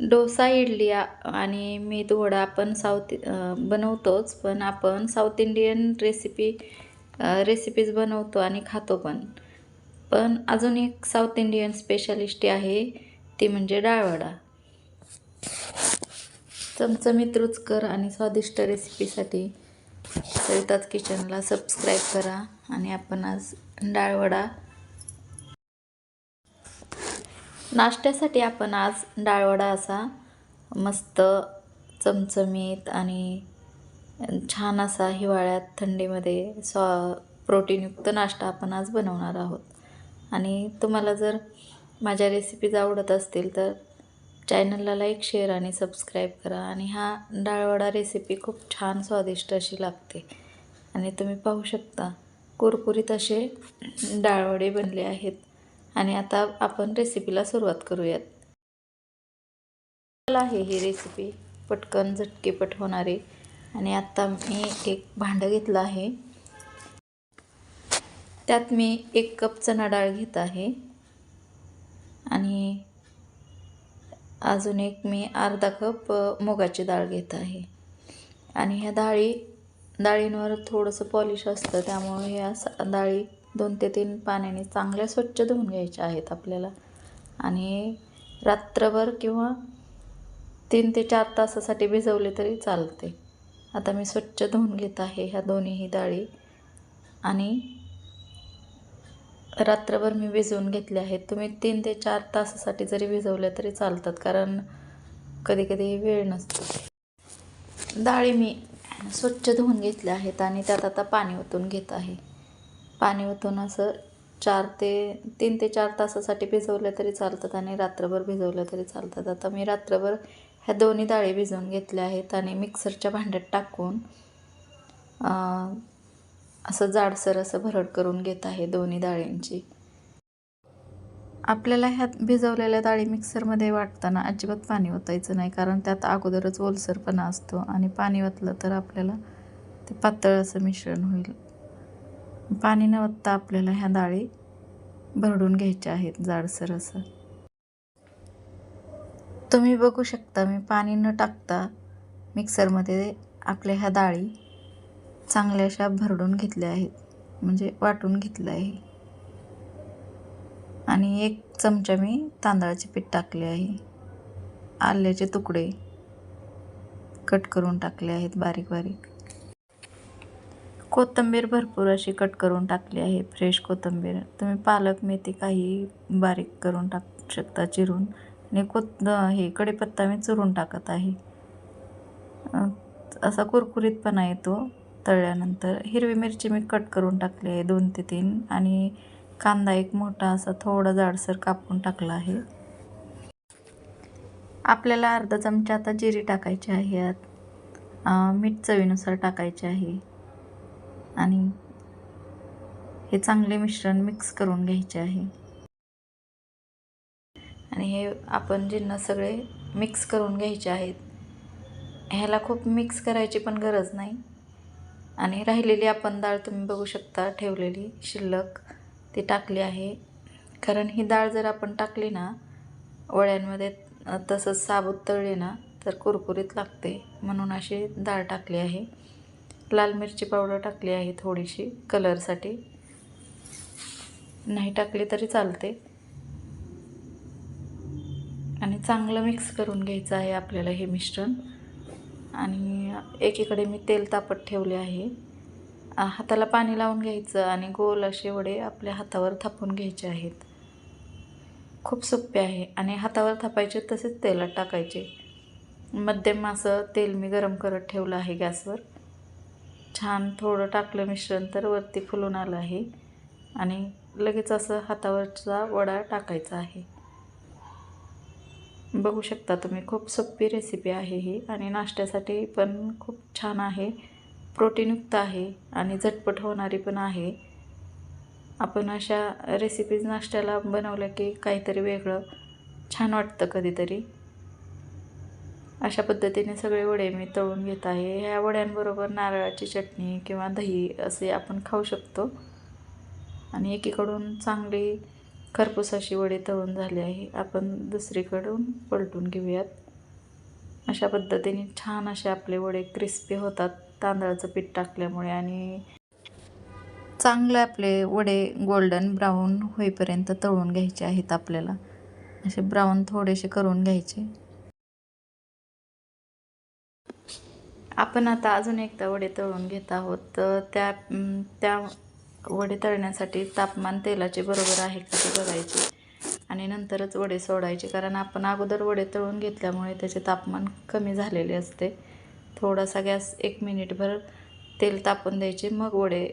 डोसा इडली आणि मेदू वडा आपण साऊथ बनवतोच पण आपण साऊथ इंडियन रेसिपी रेसिपीज बनवतो आणि खातो पण. पण अजून एक साऊथ इंडियन स्पेशालिस्टी आहे ती म्हणजे डाळवडा चमचमीत रुचकर आणि स्वादिष्ट रेसिपीसाठी सविताज किचनला सबस्क्राईब करा आणि आपण आज डाळवडा नाश्त्यासाठी आपण आज डाळवडा असा मस्त चमचमीत आणि छान असा हिवाळ्यात थंडीमध्ये स्वा प्रोटीनयुक्त नाश्ता आपण आज बनवणार आहोत. आणि तुम्हाला जर माझ्या रेसिपीज आवडत असतील तर चॅनलला लाईक शेअर आणि सबस्क्राईब करा आणि हा डाळवडा रेसिपी खूप छान स्वादिष्ट अशी लागते. आणि तुम्ही पाहू शकता कुरकुरीत असे डाळवडे बनले आहेत. आणि आता आपण रेसिपीला सुरुवात करूयात. आहे ही रेसिपी पटकन झटकेपट होणारी. आणि आत्ता मी एक भांडं घेतलं आहे. त्यात मी एक कप चणा डाळ घेत आहे. आणि अजून एक मी अर्धा कप मुगाची डाळ घेत आहे. आणि ह्या डाळी डाळींवर थोडंसं पॉलिश असतं त्यामुळे ह्या स- डाळी दोन ते तीन पाण्याने चांगल्या स्वच्छ धुवून घ्यायच्या आहेत आपल्याला. आणि रात्रभर किंवा तीन ते चार तासासाठी भिजवले तरी चालते. आता मी स्वच्छ धुवून घेत आहे ह्या दोन्हीही डाळी. आणि रात्रभर मी भिजवून घेतले आहेत. तुम्ही तीन ते चार तासासाठी जरी भिजवल्या तरी चालतात कारण कधी कधी वेळ नसतो. डाळी मी स्वच्छ धुवून घेतल्या आहेत आणि त्यात आता पाणी ओतून घेत आहे. पाणी ओतून असं चार ते तीन ते चार तासासाठी भिजवलं तरी चालतात आणि रात्रभर भिजवलं तरी चालतात. आता मी रात्रभर ह्या दोन्ही डाळी भिजवून घेतल्या आहेत आणि मिक्सरच्या भांड्यात टाकून असं जाडसर असं भरड करून घेत आहे दोन्ही डाळींची. आपल्याला ह्यात भिजवलेल्या डाळी मिक्सरमध्ये वाटताना अजिबात पाणी ओतायचं नाही कारण त्यात अगोदरच ओलसरपणा असतो आणि पाणी ओतलं तर आपल्याला ते पातळ असं मिश्रण होईल. पाणी न वत्ता आपल्याला ह्या डाळी भरडून घ्यायच्या आहेत जाडसर असं. तुम्ही बघू शकता मी पाणी न टाकता मिक्सरमध्ये आपल्या ह्या डाळी चांगल्याशा भरडून घेतल्या आहेत म्हणजे वाटून घेतलं आहे. आणि एक चमचा मी तांदळाचे पीठ टाकले आहे. आल्याचे तुकडे कट करून टाकले आहेत बारीक बारीक. कोथिंबीर भरपूर अशी कट करून टाकली आहे फ्रेश कोथिंबीर. तुम्ही पालक मेथी काही बारीक करून टाकू शकता चिरून. आणि कोत हे कढीपत्ता मी चुरून टाकत आहे. असा कुरकुरीतपणा येतो तळल्यानंतर. हिरवी मिरची मी कट करून टाकली आहे दोन ते तीन. आणि कांदा एक मोठा असा थोडा जाडसर कापून टाकला आहे. आपल्याला अर्धा चमचा आता जिरी टाकायची आहे. मीठ चवीनुसार टाकायचे आहे. आणि हे चांगले मिश्रण मिक्स करून घ्यायचे आहे. आणि हे आपण जिन्नस सगळे मिक्स करून घ्यायचे आहेत. ह्याला खूप मिक्स करायची पण गरज नाही. आणि राहिलेली आपण डाळ तुम्ही बघू शकता ठेवलेली शिल्लक ती टाकली आहे. कारण ही डाळ जर आपण टाकली ना वड्यांमध्ये तसंच साबूत तळली ना तर कुरकुरीत लागते म्हणून अशी डाळ टाकली आहे. लाल मिरची पावडर टाकली आहे थोडीशी कलरसाठी. नाही टाकली तरी चालते. आणि चांगलं मिक्स करून घ्यायचं आहे आपल्याला हे मिश्रण. आणि एकीकडे मी तेल तापत ठेवले आहे. हाताला पाणी लावून घ्यायचं आणि गोल असे वडे आपल्या हातावर थापून घ्यायचे आहेत. खूप सोपे आहे आणि हातावर थापायचे तसेच तेलात टाकायचे. मध्यम असं तेल मी गरम करत ठेवलं आहे गॅसवर. छान थोडं टाकलं मिश्रण तर वरती फुलून आलं आहे. आणि लगेच असं हातावरचा वडा टाकायचा आहे. बघू शकता तुम्ही खूप सोपी रेसिपी आहे ही आणि नाश्त्यासाठी पण खूप छान आहे. प्रोटीनयुक्त आहे आणि झटपट होणारी पण आहे. आपण अशा रेसिपीज नाश्त्याला बनवल्या की काहीतरी वेगळं छान वाटतं कधीतरी. अशा पद्धतीने सगळे वडे मी तळून घेत आहे. ह्या वड्यांबरोबर नारळाची चटणी किंवा दही असे आपण खाऊ शकतो. आणि एकीकडून चांगली खरपूस अशी वडे तळून झाली आहे. आपण दुसरीकडून पलटून घेऊयात. अशा पद्धतीने छान असे आपले वडे क्रिस्पी होतात. तांदळाचं पीठ टाकल्यामुळे आणि चांगले आपले वडे गोल्डन ब्राऊन होईपर्यंत तळून घ्यायचे आहेत आपल्याला. असे ब्राऊन थोडेसे करून घ्यायचे. आपण आता अजून एकदा वडे तळून घेत आहोत. तर त्या त्या वडे तळण्यासाठी तापमान तेलाचे बरोबर आहे का ते बघायचे. आणि नंतरच वडे सोडायचे. कारण आपण अगोदर वडे तळून घेतल्यामुळे त्याचे तापमान कमी झालेले असते. थोडासा गॅस एक मिनिटभर तेल तापून द्यायचे. मग वडे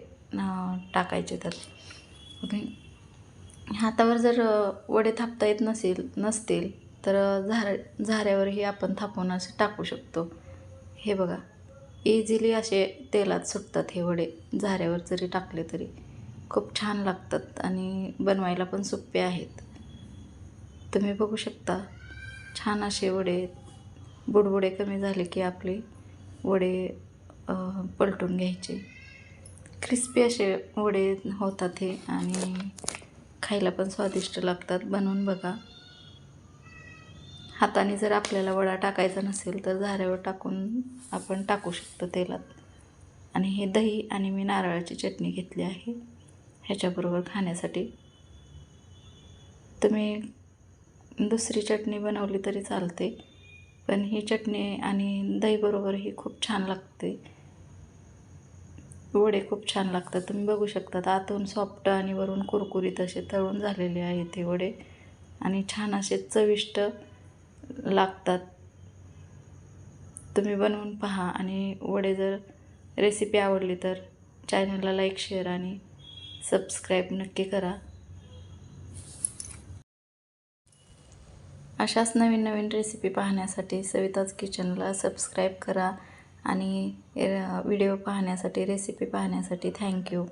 टाकायचे त्यात. ओके? हातावर जर वडे थापता येत नसेल नसतील तर झार झाऱ्यावरही आपण थापून असे टाकू शकतो. हे बघा. इझिली असे तेलात सुटतात हे वडे झाऱ्यावर जरी टाकले तरी. खूप छान लागतात आणि बनवायला पण सोपे आहेत. तुम्ही बघू शकता छान असे वडे बुडबुडे कमी झाले की आपले वडे पलटून घ्यायचे. क्रिस्पी असे वडे होतात हे आणि खायला पण स्वादिष्ट लागतात. बनवून बघा. हाताने जर आपल्याला वडा टाकायचा नसेल तर झाऱ्यावर टाकून आपण टाकू शकतो तेलात. आणि हे दही आणि मी नारळाची चटणी घेतली आहे. ह्याच्याबरोबर खाण्यासाठी तुम्ही दुसरी चटणी बनवली तरी चालते पण ही चटणी आणि दहीबरोबर ही खूप छान लागते. वडे खूप छान लागतात. तुम्ही बघू शकता आतून सॉफ्ट आणि वरून कुरकुरीत असे तळून झालेले आहेत हे वडे. आणि छान असे चविष्ट लागतात. तुम्ही बनवून पहा आणि वडे जर रेसिपी आवडली तर चॅनलला लाईक शेअर आणि सबस्क्राईब नक्की करा. अशाच नवीन नवीन रेसिपी पाहण्यासाठी सविताज किचनला सबस्क्राईब करा आणि व्हिडिओ पाहण्यासाठी रेसिपी पाहण्यासाठी थँक्यू